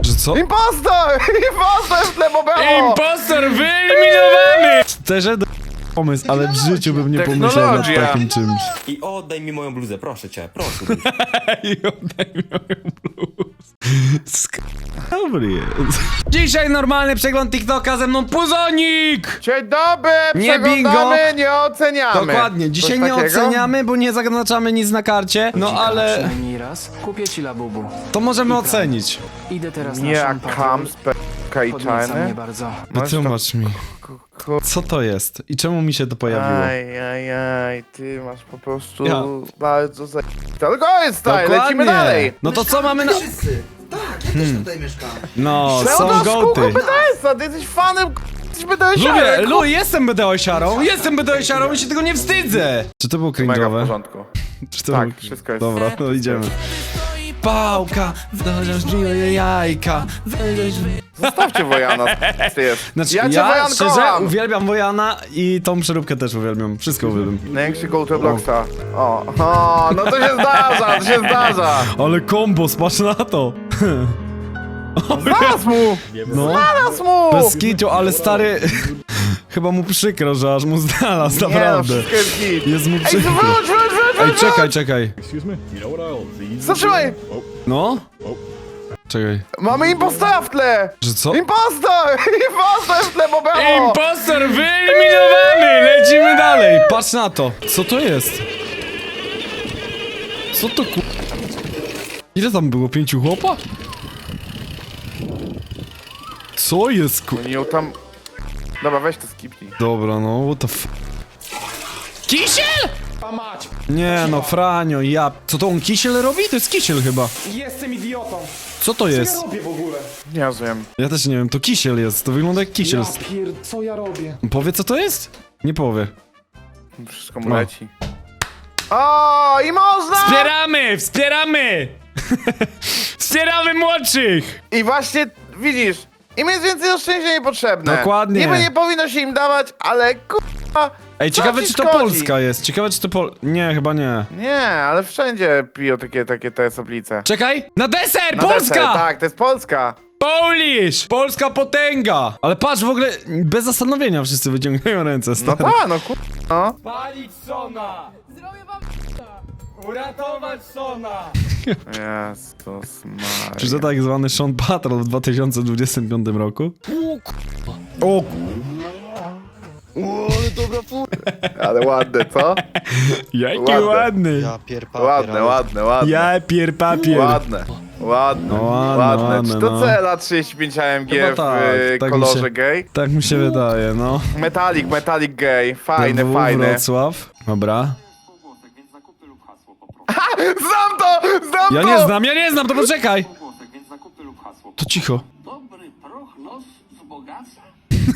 Że co? Impostor! Impostor w tle! Impostor wyeliminowany! Szczerze, do... pomysł, ale w życiu bym nie pomyślał nad Technologia. takim czymś. I oddaj mi moją bluzę, proszę cię, proszę. I oddaj mi moją bluz. Sk- Dobry jest. Dzisiaj normalny przegląd TikToka ze mną Puzonik! Dzień dobry! Nie Przeglądamy, bingo. nie oceniamy. Dokładnie, dzisiaj Coś nie takiego? oceniamy, bo nie zaznaczamy nic na karcie, no ale Przynajmniej raz. Kupię ci labubu. to możemy ocenić. Idę teraz na Nie, Patrol. kam z peka i Podnieca mnie czarny. bardzo. Wytłumacz mi, co to jest i czemu mi się to pojawiło? Aj, aj, aj, ty masz po prostu Ja. bardzo za... Ale koniec, stary, lecimy dalej! No to co mamy na... Wszyscy! Tak, ja też tutaj mieszkam. No, są gołty. szkółka BDS-a, ty jesteś fanem k- jesteś BDS-a. Lubię, lu, jestem BDO-siarą, jestem BDO-siarą i się tego nie wstydzę! Czy to było Mega w cringe'owe? porządku. Czy to Tak, było- wszystko jest. Dobra, no idziemy. Pałka, wdarzasz mi jajka. Zostawcie Wojana, ty jest. Znaczy, ja ja, cię Wojan szczerze kocham! uwielbiam Wojana i tą przeróbkę też uwielbiam. Wszystko uwielbiam. Największy go to Blocksa. O, o, no to się zdarza, to się zdarza. Ale kombo, patrz na to. Znalazł mu! No, Znalazł mu! bez kitu, ale stary... Chyba mu przykro, że aż mu znalazł, Nie, no, naprawdę. wszystko jest git. Jest mu Ej, przykro. wróć, Ej, czekaj, czekaj. Zatrzymaj! No? Czekaj. Mamy impostora w tle! Że co? Impostor! Impostor w tle, bo było! Impostor wyeliminowany! Lecimy dalej! Patrz na to. Co to jest? Co to ku... Ile tam było? Pięciu chłopa? Co jest ku... Oni ją tam... Dobra, weź to skipnij. Dobra, no, what the f... Kisiel? Nie no, Franio, ja... Co to on kisiel robi? To jest kisiel chyba. Jestem idiotą. Co to jest? robię w ogóle? Nie rozumiem. Ja też nie wiem, to kisiel jest. To wygląda jak kisiel. Ja pier... co ja robię? Powie co to jest? Nie powie. Wszystko mu No. leci. O, i można! Wspieramy! Wspieramy! Wspieramy młodszych! I właśnie, widzisz, im jest więcej oszczędzia niepotrzebne. Dokładnie. Niby nie powinno się im dawać, ale kurwa... Ej, co ciekawe ci czy to szkodzi? Polska jest. Ciekawe czy to Pol... Nie, chyba nie. Nie, ale wszędzie piją takie, takie te soplice. Czekaj! Na deser! Na Polska! deser, tak, to jest Polska. Polish! Polska potęga! Ale patrz, w ogóle bez zastanowienia wszyscy wyciągają ręce, No stary. tak, no kurwa. No. Palić Sona! Zrobię wam Uratować Sona! Jezus Maria. Czy to tak zwany Sean Patrol w 2025 roku? O, Ale ładne, co? jaki Ładne. ładny. Ja Ładne, ale- ładne, ładne. Ja pier papier. Ładne. Ładne, No ładne, ładne. ładne, Czy to no. CLA 35 AMG Chyba w tak, y, tak mi kolorze się- gay? Tak mi się wydaje, no. Metalik, metalik gay. Fajny, DW fajny. Wrocław. Dobra. Znam to! Znam Ja to! nie znam, ja nie znam, to poczekaj. To cicho.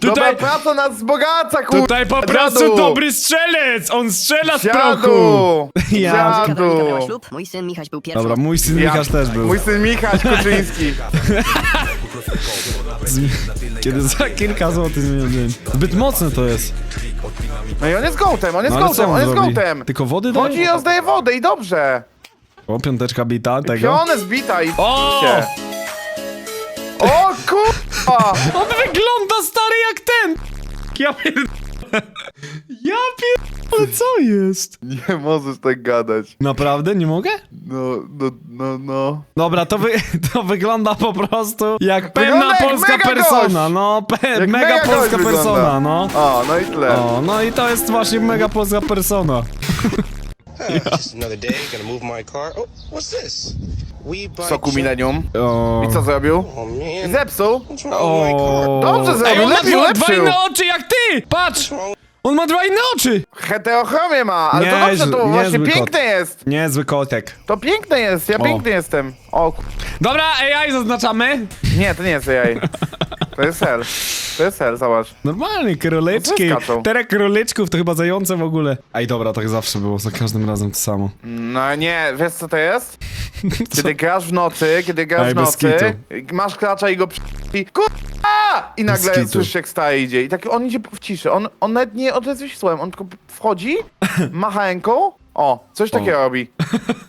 Dobra Tutaj, praca nas wzbogaca, kurwa! tutaj po prostu dobry strzelec! On strzela z prochu! Ja- miała ślub, mój syn Michaś był pierwszy. Dobra, mój syn Ja- Michasz też był. Mój syn Michał Kuczyński. Kiedy za kilka złotych zmienił dzień. Zbyt mocne to jest. No i on jest gołtem, on jest No ale co gołtem, on jest zrobi? gołtem! Tylko wody Chodzi i daje? rozdaje wodę i dobrze! O, piąteczka bita, tego. Pionę zbita i O! się. Kurwa! On wygląda stary jak ten! Ja pier... Ja pier... Ale co jest? Nie możesz tak gadać. Naprawdę? Nie mogę? No, no, no, no. Dobra, to, wy, to wygląda po prostu jak pewna Wygląda jak polska mega persona, gość. no, pe, Jak mega, mega polska gość persona, wygląda. no. O, no i tyle. O, no i to jest właśnie mega polska persona. Just another day, gonna move my car. Oh, what's this? Soku. O, I co zrobił? I zepsuł. o, Dobrze Ej, zrobił, on ma lepiej dwa, dwa ulepszył. inne oczy jak ty! Patrz! On ma dwa inne oczy! Heterochromię ma, ale to dobrze, to nie właśnie kot. piękne jest. Niezły kotek. To piękne jest, ja O. piękny jestem. O, Dobra, AI zaznaczamy. nie, to nie jest jaj. To jest hell. To jest hell, zobacz. Normalnie, króleczki. Zyskaczą. Teraz króliczków to chyba zające w ogóle. Ej, dobra, tak zawsze było, za każdym razem to samo. No nie, wiesz co to jest? Kiedy grasz w nocy, kiedy grasz Ej, w bez nocy, kitu. masz klacza i go przy... i kurwa! I nagle kitu. słyszysz jak staje idzie. I tak on idzie w ciszy. On, on nawet nie odezwie się słowem, on tylko wchodzi, macha ręką, O, coś takiego robi.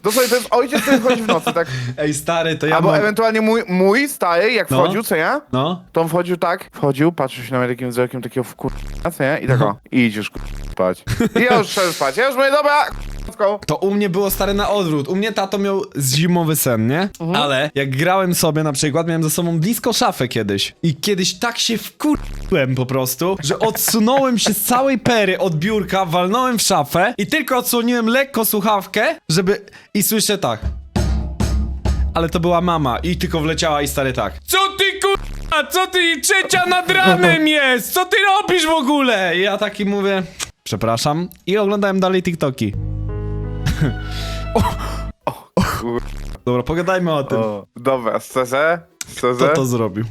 Dosłownie to jest ojciec, który wchodzi w nocy, tak? Ej, stary, to ja Albo mam... ewentualnie mój, mój stary, jak No. wchodził, co ja? No. To on wchodził tak, wchodził, patrzył się na mnie takim wzrokiem takiego wkur... co nie? I tak o, i idziesz kur... spać. I ja już szedłem spać. Ja już mówię, dobra, k***ko. To u mnie było stary na odwrót. U mnie tato miał zimowy sen, nie? Ale jak grałem sobie na przykład, miałem ze sobą blisko szafę kiedyś. I kiedyś tak się wkurzyłem po prostu, że odsunąłem się z całej pery od biurka, walnąłem w szafę i tylko odsłoniłem lekko słuchawkę, żeby... I słyszę tak. Ale to była mama i tylko wleciała i stary tak. Co ty kurwa, co ty, trzecia nad ranem jest, co ty robisz w ogóle? I ja taki mówię, przepraszam i oglądałem dalej TikToki. Dobra, pogadajmy o tym. O, dobra, szczerze? Szczerze? Kto to zrobił?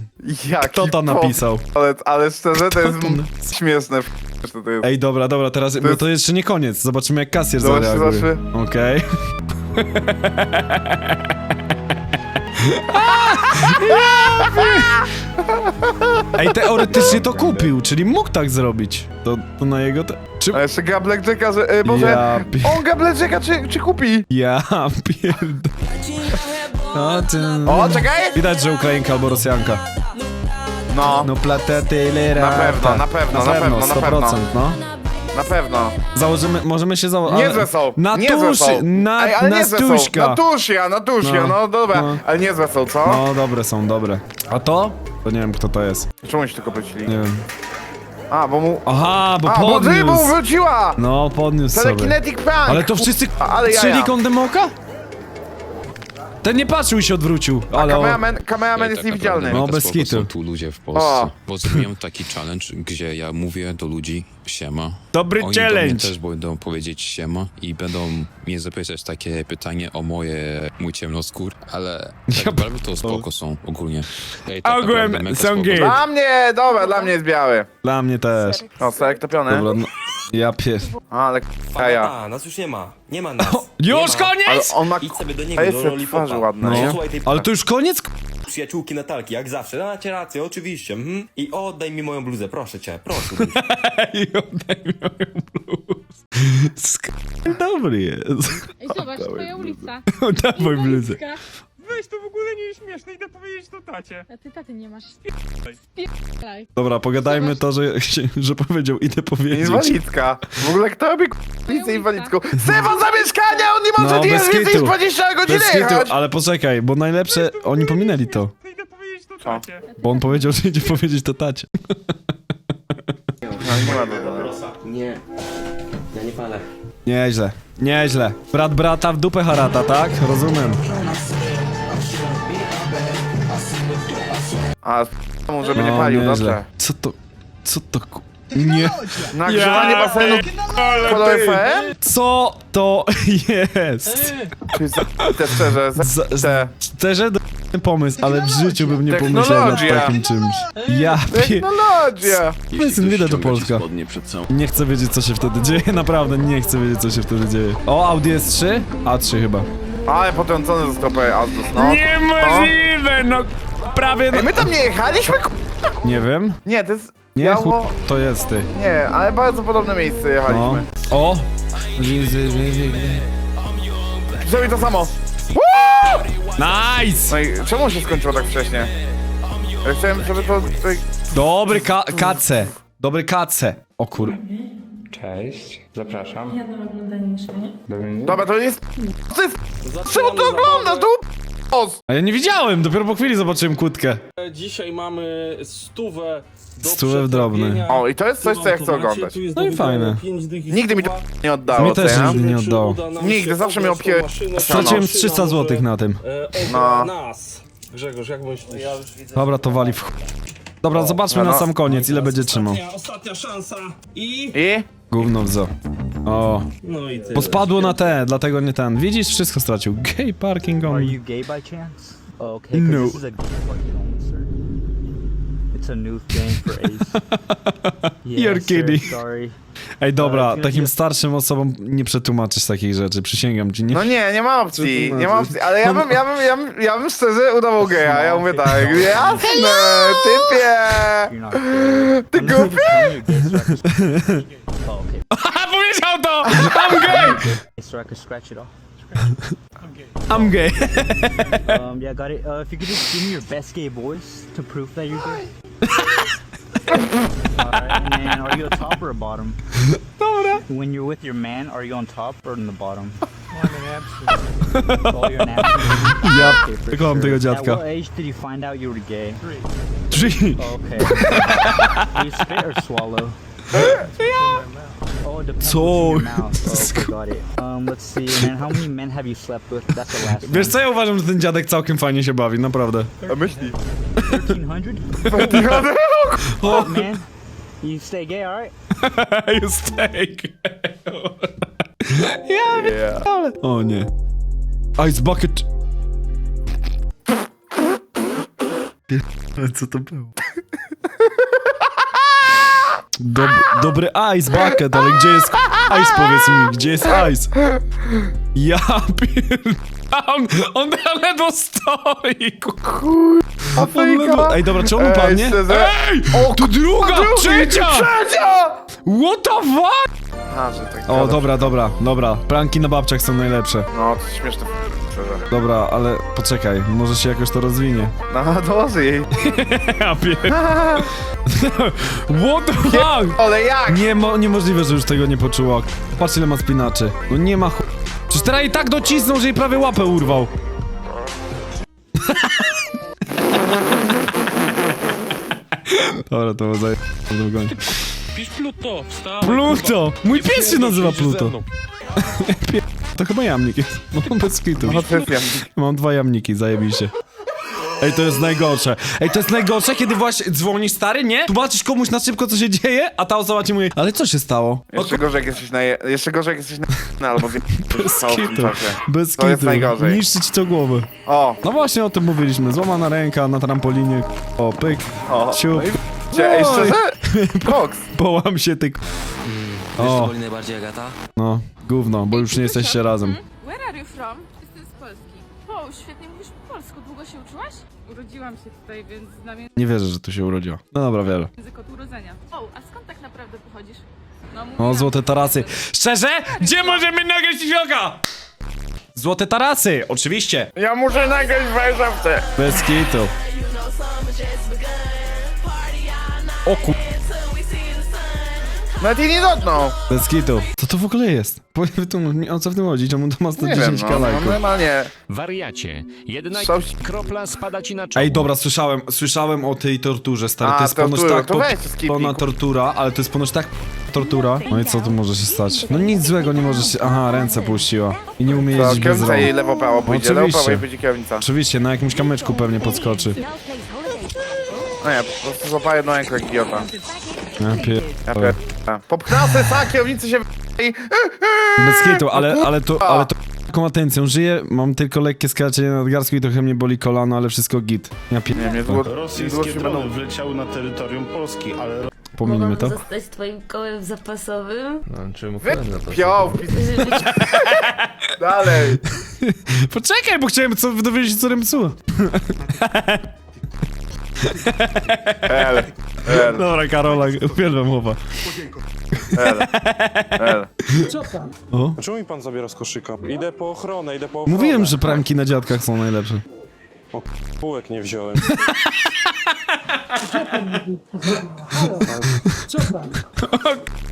Jaki Kto to po- napisał? Ale, ale szczerze, to jest to m- śmieszne, f- że to jest. Ej, dobra, dobra, teraz, bo jest- to jeszcze nie koniec. Zobaczymy jak kasjer zareaguje. zobaczmy. Okej. Ej, teoretycznie to kupił, czyli mógł tak zrobić. To, to na jego... Te... Czy... A jeszcze gra Blackjacka, że... E, Boże, Ja pi- on gra Blackjacka, czy, czy kupi? Ja pierd... O, ty... O, czekaj! Widać, że Ukrainka albo Rosjanka. No, No platę tyle Na pewno, na pewno, na pewno, na 100%, pewno. no. na pewno. Założymy, możemy się założyć. Niezłe są, Na niezłe są. na, Ej, ale na niezłe są. stuśka. Natusia, natusia, No, no, dobra. no. Ale niezłe są, co? No, dobre są, dobre. A to? To nie wiem, kto to jest. Czemu się tylko pomyśleli? Nie wiem. A, bo mu... Aha, bo A, bo podniósł. wróciła! No, podniósł sobie. Telekinetic prank! Ale to wszyscy Ale jaja. strzeli kątem oka? Ten nie patrzył i się odwrócił, ale... o- Kameraman, kameraman jest tak niewidzialny. No, bez kitu. są tu ludzie w Polsce, O. bo zrobiłem taki challenge, gdzie ja mówię do ludzi siema. Dobry Oni challenge. mnie też będą powiedzieć siema i będą mnie zapytać takie pytanie o moje, mój ciemnoskór, ale tak naprawdę to spoko są ogólnie. Ej, tak Ogółem są gay. Dla mnie, dobra, dla mnie jest biały. Dla mnie też. O, serek topiony. Dobra, no. Ja pier... A, ale jaja. A, nas już nie ma. Nie ma nas. Już nie ma. Ale koniec? on ma... Idź sobie do A niego, jest do te Lollipopa. twarzy ładne, No. nie? Tej Ale to już koniec? przyjaciółki Natalki, jak zawsze. No, macie rację, oczywiście. Mhm. I oddaj mi moją bluzę, proszę cię, proszę. I oddaj mi moją bluzę. Sk... Dobry jest. Ej, zobacz, twoja ulica. Dawaj bluzę. Inwalidzka. Weź, to w ogóle nie jest śmieszne, idę powiedzieć to tacie. A ty taty nie masz. Spierdalaj. Dobra, pogadajmy Zobacz. to, że, że powiedział, idę powiedzieć. Inwalidzka. W ogóle kto robi k***nicę inwalidzką? Stefan za mieszkanie! On nie może No, no, bez więcej niż kitu. 20 godzin Bez jechać! ale poczekaj, bo najlepsze, oni pominęli to. Idę powiedzieć to tacie. Bo on powiedział, że idzie powiedzieć to tacie. Nie ma do Nie, ja nie palę. Nieźle, nieźle. Brat brata w dupę harata, tak? Rozumiem. A, mu, żeby nie palił, dobrze. Co to, co to ku... Nie. Nagrzewanie basenu kolor FM? Co to jest? Czy za... te szczerze, za... Z, z, te... szczerze, do... pomysł, ale w życiu bym nie pomyślał nad Technologia. takim czymś. Ja pie... Technologia! Syn widać, że Polska. Nie chcę wiedzieć, co się wtedy dzieje, naprawdę nie chcę wiedzieć, co się wtedy dzieje. O, Audi S3? A3 chyba. Ale potrącony został Azdus, no. Niemożliwe, no prawie... Ej, my tam nie jechaliśmy, k***? Nie wiem. Nie, to jest... Nie, Biało... to jest ty. Nie, ale bardzo podobne miejsce No. jechaliśmy. O! Zrobi to samo. Nice! No i czemu się skończyło tak wcześnie? Ja chciałem, żeby to... Tutaj... Dobry ka kace. Dobry kace. O kur... Cześć, zapraszam. Dobra, to jest... To jest... Czemu to oglądasz? To... Os. A ja nie widziałem, dopiero po chwili zobaczyłem kłódkę. Dzisiaj mamy stówę do Stówę w drobny. przetrawienia. O, i to jest coś, co ja chcę oglądać. Tu jest No i wygrania fajne. pięć dych i Nigdy mi to stuwa. nie oddało, Mi też co ja? nigdy nie Czy oddało. uda nam Nigdy, się zawsze tą pie- maszynę? Straciłem Maszyna 300 może, zł na tym. e, No. ogra nas. Grzegorz, jak myślisz? Ja już widzę. Dobra, to wali w ch... Dobra, zobaczmy na no. sam koniec, ile będzie trzymał. Ostatnia, ostatnia szansa i... I? Gówno w zo. O. No i tyle. Bo spadło na te, dlatego nie ten. Widzisz, wszystko stracił. Gay parking on. gay by chance? Oh, okay, No. this is a It's a new thing for Ace. Yeah, You're sir, kidding. Sorry. Ej, dobra, Ale- takim starszym osobom nie przetłumaczysz takich rzeczy, przysięgam ci. Nie... No nie, nie ma opcji, nie ma znaczy? opcji, ale ja bym, ja bym, ja bym, ja bym szczerze udawał geja, ja mówię tak, jasne, typie, ty głupi, Oh, okay. Powiedział to! I'm gay! so I can scratch it off. I'm gay. Um, yeah, got it. Uh, if you could just give me your best gay voice to prove that you're gay. Alright, and are you a top or a bottom? When you're with your man, are you on top or in the bottom? You're an absent. Ja Okay, for kocham tego At dziadka. what age did you find out you were gay? Three. Okay. Do you spit or swallow? Oh, it depends Co? what's in your mouth. Oh, okay, got it. Um, let's see. And then how many men have you slept with? That's the last Wiesz co, ja uważam, że ten dziadek całkiem fajnie się bawi, naprawdę. A myśli. 1300? Man, you stay gay, alright? You steak. ja Yeah. ale... O nie. Ice bucket. Ale co to było? Dob dobry ice bucket, ale gdzie jest ice powiedz mi, gdzie jest ice? Ja pier... On, on ledwo stoi, kur... On ledwo... Ej, dobra, czy on Ej, upadnie? szczerze? Ej! To druga, trzecia! Trzecia! What the fuck? A, że tak O, gadasz. dobra, dobra, dobra. Pranki na babciach są najlepsze. No, to śmieszne, szczerze. Dobra, ale poczekaj, może się jakoś to rozwinie. No, dołoży jej. Ja pier... What the fuck? Ale jak? Nie, mo niemożliwe, że już tego nie poczuła. Patrz ile ma spinaczy. No nie ma ch... Przecież teraz i tak docisnął, że jej prawie łapę urwał. Dobra, to było zaje... Pisz Pluto, wstawaj. Pluto! Mój pies się nazywa Pluto. To chyba jamnik jest. No bez kitu. No, to jest jamnik. Mam dwa jamniki, zajebiście. Ej, to jest najgorsze. Ej, to jest najgorsze, kiedy właśnie dzwonisz stary, nie? Tłumaczysz komuś na szybko, co się dzieje, a ta osoba ci mówi, ale co się stało? Jeszcze gorzej, jak jesteś na... je- Jeszcze gorzej, jak jesteś na... No, albo. Bez kitu. Bez To jest kitu. najgorzej. Niszczyć to głowę. O, No właśnie o tym mówiliśmy. Złamana ręka na trampolinie. O, pyk. o. Ciup. No Ej, szczerze? Koks. Połam się ty... k- O, najbardziej Agata? no, gówno, bo już nie jesteście razem. Where are you from? Jestem z Polski. O, świetnie mówisz po polsku. Długo się uczyłaś? Urodziłam się tutaj, więc znam Nie wierzę, że tu się urodziła. No dobra, wiele. język od urodzenia. O, a skąd tak naprawdę pochodzisz? No, O, mówiłam. złote tarasy. Szczerze? Gdzie możemy nagrać vloga? Złote tarasy, oczywiście. Ja muszę nagrać w Warszawce. Bez kitu. O ku... Nawet jej nie dotknął. Bez kitu. Co to w ogóle jest? Powiedz mi, o co w tym chodzi? Czemu to ma Nie wiem, 110 no, no kalajków? normalnie. Wariacie. Jedna Są... kropla spada ci na czoło. Ej, dobra, słyszałem, słyszałem o tej torturze, stary. A, to jest ponoć tortura, tak to po- weź to skipnij, pełna kur- tortura, ale to jest ponoć tak tortura. No i co tu może się stać? No nic złego nie może się... Aha, ręce puściła. I nie umie To jeździć bez kierownica jej rąk. lewo prawo pójdzie, lewo Oczywiście. i kierownica. Oczywiście, na jakimś kamyczku pewnie podskoczy. No nie, po prostu złapała jedną rękę jak idiota. Ja pier... Ja pier... Popchnęła sobie za kierownicy się i... Bez kitu, ale, ale to... Ale to... Taką atencją żyję, mam tylko lekkie skaleczenie nadgarstku i trochę mnie boli kolano, ale wszystko git. Ja pier... Nie, mnie długo, długo Rosyjskie się drony będą... wleciały na terytorium Polski, ale Pominimy to. zostać twoim kołem zapasowym? No, czemu Pio, dalej. Poczekaj, bo chciałem co, dowiedzieć się, co Remcu. L, L, Dobra, Karola, uwielbiam chłopa. L, L. O. Czemu mi pan zabiera z koszyka? Idę po ochronę, idę po ochronę. Mówiłem, że pranki na dziadkach są najlepsze. Półek nie wziąłem.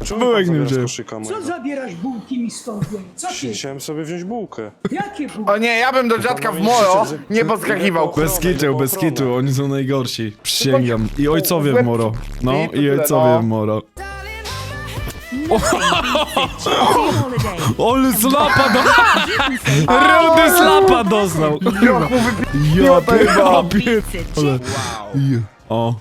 Czemu mi Bułek pan nie zabiera z wziąłem. koszyka mojego? zabierasz bułki mi stąd? Co Chciałem sobie wziąć bułkę. Jakie bułki? O nie, ja bym do dziadka w moro nie podskakiwał. Bez kitu, bez kitu, oni są najgorsi. Przysięgam. I ojcowie w moro. No, i ojcowie w moro. Ole slapa do... Rudy slapa doznał. Ja pierdolę. Ja. O.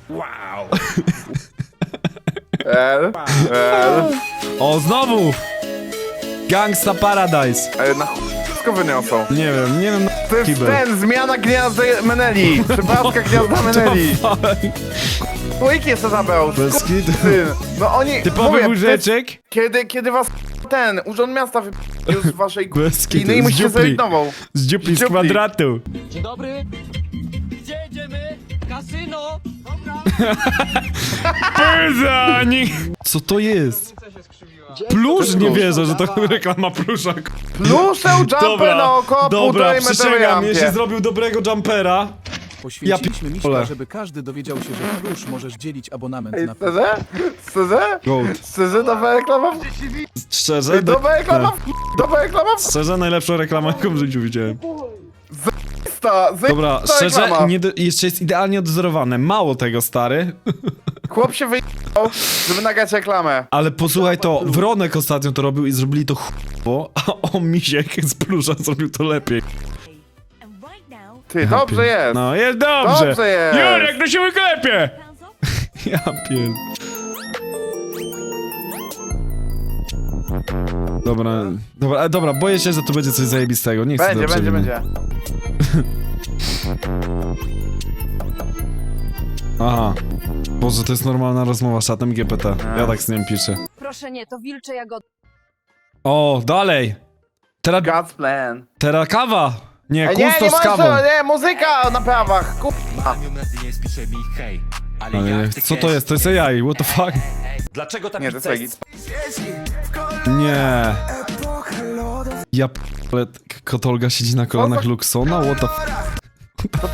L, L. O, znowu! Gangsta Paradise. E, Na chuj wszystko wyniosą. Nie wiem, nie wiem na To jest kibel. ten, zmiana gniazda Meneli. Przepraszka gniazda Meneli. Łyk jest to zabrał. Bez kitu. Syn. No oni, Typowy mówię, to jest- łóżeczek. kiedy, kiedy was ten Urząd Miasta wy... z waszej Bez kitu, kiny i z musicie dziupli. nową. Z dziupli z dziupli. kwadratu. Dzień dobry. Gdzie jedziemy? Kasyno. Pyzani! Co to jest? Plusz? Nie wierzę, że to reklama plusza. Pluszę jumpy Dobra, na oko, dobra, półtorej metrowej przysięgam, jeśli rampie. zrobił dobrego jumpera. Poświęciliśmy. Miśka, żeby każdy dowiedział się, że plusz możesz dzielić abonament Ej, na szczerze? Szczerze? Gold. Szczerze, nowa reklama w... Szczerze? Ej, Nowa reklama w... Nowa reklama w... Szczerze, najlepszą reklamę, jaką w życiu widziałem. Sta, Dobra, zajebista szczerze, reklama. nie do, jeszcze jest idealnie odwzorowane. Mało tego, stary. Chłop się wyjechał, żeby nagrać reklamę. Ale posłuchaj to, Wronek ostatnio to robił i zrobili to chujowo, a on Misiek z plusza zrobił to lepiej. Ty, dobrze jest. No, jest dobrze. Dobrze jest. Jurek, to się wyklepie! Ja pierd... Dobra, dobra, e, dobra, boję się, że tu będzie coś zajebistego, nie chcę Będzie, tego będzie, będzie. Aha. Boże, to jest normalna rozmowa z czatem GPT. Ja tak z nim piszę. Proszę nie, to wilcze jagody. O, dalej! Teraz, God's plan. teraz kawa! Nie, Ej, nie, nie z możesz, kawą. nie, muzyka na prawach, kurwa. Nie, Co to jest? To jest AI, what the fuck? Dlaczego ta Nie, to pizza jest Nie. Ja p***le, Kotolga siedzi na kolanach Luxona? What the f...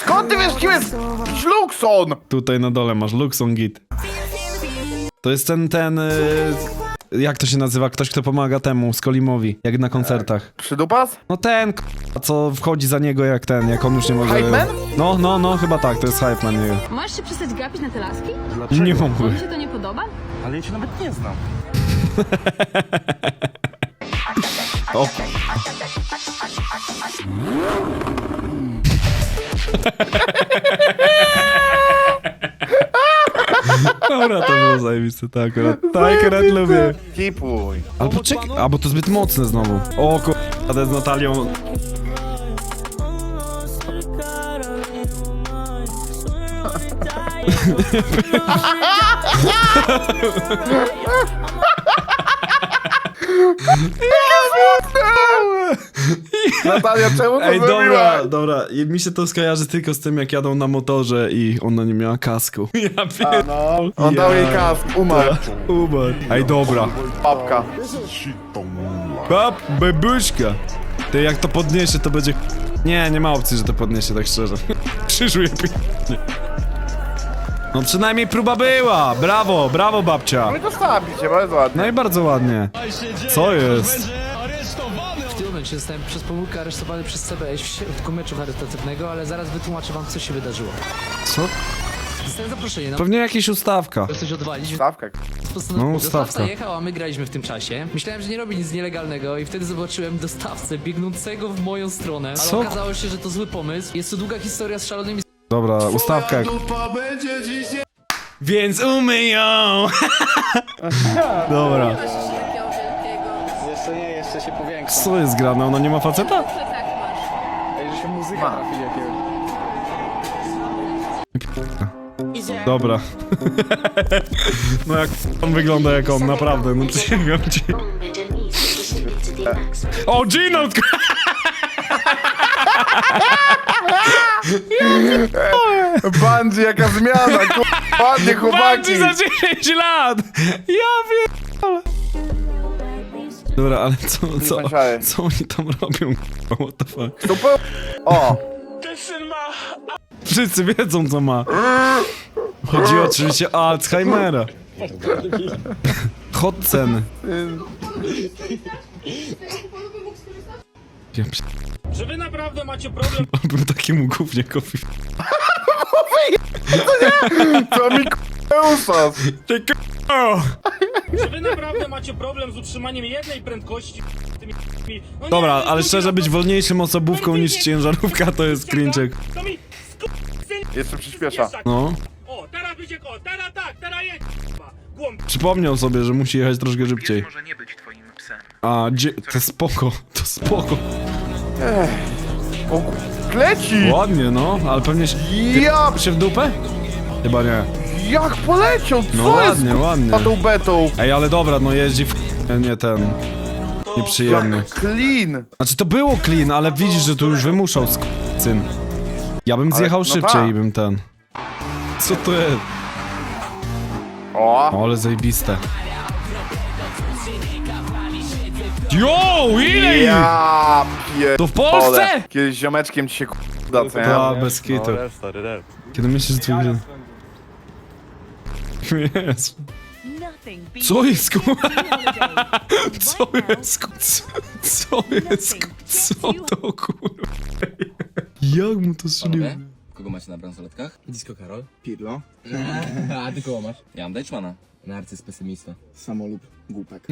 Skąd ty wiesz, kim jest Luxon? Tutaj na dole masz Luxon Git. To jest ten, ten... y, Jak to się nazywa? Ktoś, kto pomaga temu, Skolimowi, jak na koncertach. Przydupas? No ten, k***a, co wchodzi za niego jak ten, jak on już nie może... Hype Man? No, no, no, chyba tak, to jest Hype Man jego. Możesz się przestać gapić na te laski? Nie mogę. Mi się to nie podoba? Ale ja cię nawet nie znam. O. Dobra, to było zajebiste, tak akurat. Tak akurat lubię. Kipuj. Albo czekaj, a bo to zbyt mocne znowu. O k***a, z Natalią. Natalia, czemu to Ej, dobra, dobra. I Mi się to skojarzy tylko z tym, jak jadą na motorze i ona nie miała kasku. Ja pier... No, on dał jej kask, umarł. Umarł. Ej, dobra. Babka. Bab, bebuśka. Ty, jak to podniesie, to będzie... Nie, nie ma opcji, że to podniesie, tak szczerze. Krzyżuje p***nie. No przynajmniej próba była. Brawo, brawo babcia. No i dostała bicie, bardzo ładnie. No i bardzo ładnie. Co jest? Momencie zostałem przez pomyłkę aresztowany przez CBS w środku meczu charytatywnego, ale zaraz wytłumaczę wam, co się wydarzyło. Co? Dostałem zaproszenie na Pewnie jakaś ustawka. coś odwalić, Stawka. No, Dostawca stawka. jechał, a my graliśmy w tym czasie. Myślałem, że nie robi nic nielegalnego i wtedy zobaczyłem dostawcę biegnącego w moją stronę. Ale Co? okazało się, że to zły pomysł. Jest to długa historia z szalonymi Dobra, ustawka. Więc umyj ją! Dobra. Jeszcze nie, jeszcze się powiększa. Co jest grane? Ona nie ma faceta? Tak masz. Ej, że się muzyka trafi jakiegoś. Dobra. No jak on wygląda jak on, naprawdę, no przysięgam ci. O, Gino! Bandzi, jaka zmiana, kurwa, ładnie chłopaki. Bandzi za 10 lat! Ja pierdolę. Dobra, ale co, co, sąsiady. co oni tam robią? What the fuck? Super. O, Wszyscy wiedzą co ma. Chodzi oczywiście o Alzheimera. Hot ceny. Ja przy... Że wy naprawdę macie problem, bym takiemu gównie kofi. co mi kurwa usas. Ty k***o! że wy naprawdę macie problem z utrzymaniem jednej prędkości tymi no nie, Dobra, no ale szczerze raz być to- wolniejszym osobówką niż ciężarówka to jest cringe'ek. To mi Jeszcze przyspiesza. No. O, teraz będzie o, teraz tak, teraz jedź k***a. Głąb Przypomniał sobie, że musi jechać troszkę szybciej. Może nie być twoim psem. A, gdzie... To spoko, to spoko. O, leci. Ładnie, no, ale pewnie się... Ja, się w dupę? Chyba nie. Jak poleciał, co No jest ładnie, ładnie. kurwa tą betą? Ej, ale dobra, no jeździ w... Nie ten... Nieprzyjemny. Clean. Znaczy to było clean, ale widzisz, że tu już wymuszał syn. Ja bym zjechał no szybciej tak. i bym ten... Co to jest? O, O, ale zajebiste. Jo, ile ich? Ja pier... To w Polsce? Kiedyś ziomeczkiem ci się k***da, co? Da, bez kitu. Kiedy myślisz, że to Jezu. Co jest ku... Co jest ku... Co jest ku... Co to kurwa? Jak mu to strzeliło? Kogo macie na bransoletkach? Disco Karol. Pirlo. A ty kogo masz? Ja mam Deichmana. Narcyz pesymista. Samolub. Głupek.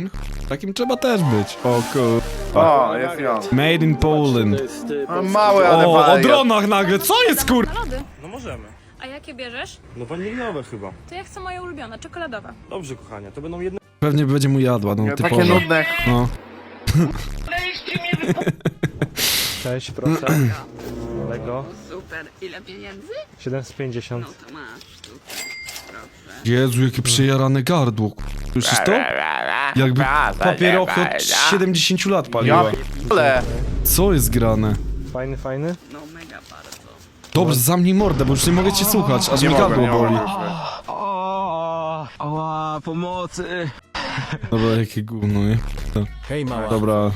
Takim trzeba też być. O kur... O, jest ją. Made in Poland. No, Mały, ale O, o dronach nagle, co jest kur... No możemy. A jakie bierzesz? No waniliowe chyba. To ja chcę moje ulubione, czekoladowe. Dobrze, kochanie, to będą jedne... Pewnie będzie mu jadła, no typowo. Takie nudne. No. Cześć, proszę. Lego. Super. Ile pieniędzy? 750. to masz. Jezu, jakie przejarane gardło. Słyszysz to? Jakby papierocho od 70 lat Ja paliła. p***le. Co jest grane? Fajny, fajny. No mega bardzo. Dobrze, zamknij mordę, bo już nie mogę cię słuchać, aż mi gardło boli. Ała, pomocy. Dobra, jakie gówno, nie? Hej, mała. Dobra.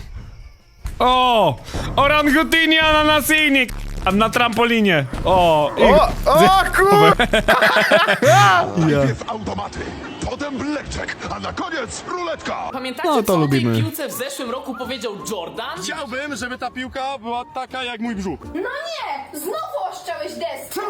O! Orangutini ananasini! k***a, Na trampolinie! O! I... O, o kur... Ja. automaty, potem blackjack, a na koniec ruletka. Pamiętacie, No, to co o tej lubimy. piłce w zeszłym roku powiedział Jordan? Chciałbym, żeby ta piłka była taka jak mój brzuch. No nie! Znowu oszczałeś deski!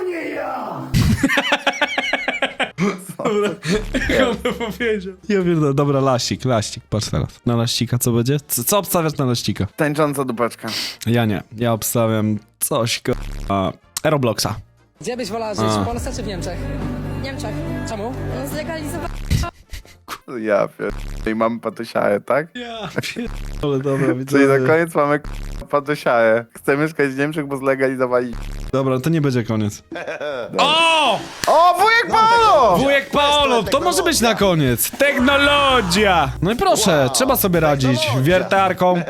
Ja wiem, dobra, laścik, laścik, patrz teraz. Na laścika co będzie? Co, co obstawiasz na laścika? Tańcząca dupeczka. Ja nie, ja obstawiam coś ko... A, Aerobloxa. Gdzie byś wolała żyć? A. W Polsce czy w Niemczech? Niemczech. Czemu? Zlegalizowali. Ja pier... I mamy patusiaję, tak? Ja Ale dobra, widzę. Czyli na koniec mamy k***a patusiaję. Chcę mieszkać w Niemczech, bo zlegalizowali. Dobra, to nie będzie koniec. O! O, wujek Paolo! Wujek Paolo, to może być na koniec. Technologia! No i proszę, trzeba sobie radzić. Wiertarką.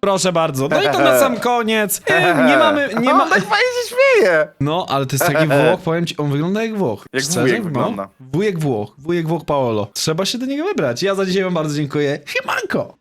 Proszę bardzo. No i to na sam koniec. Nie mamy, nie ma... tak fajnie się śmieje! No, ale to jest taki Włoch, powiem ci, on wygląda jak Włoch. Jak Szczerze? wujek no. wygląda. Wujek Włoch, wujek Włoch Paolo. Trzeba się do niego wybrać. Ja za dzisiaj wam bardzo dziękuję. Siemanko!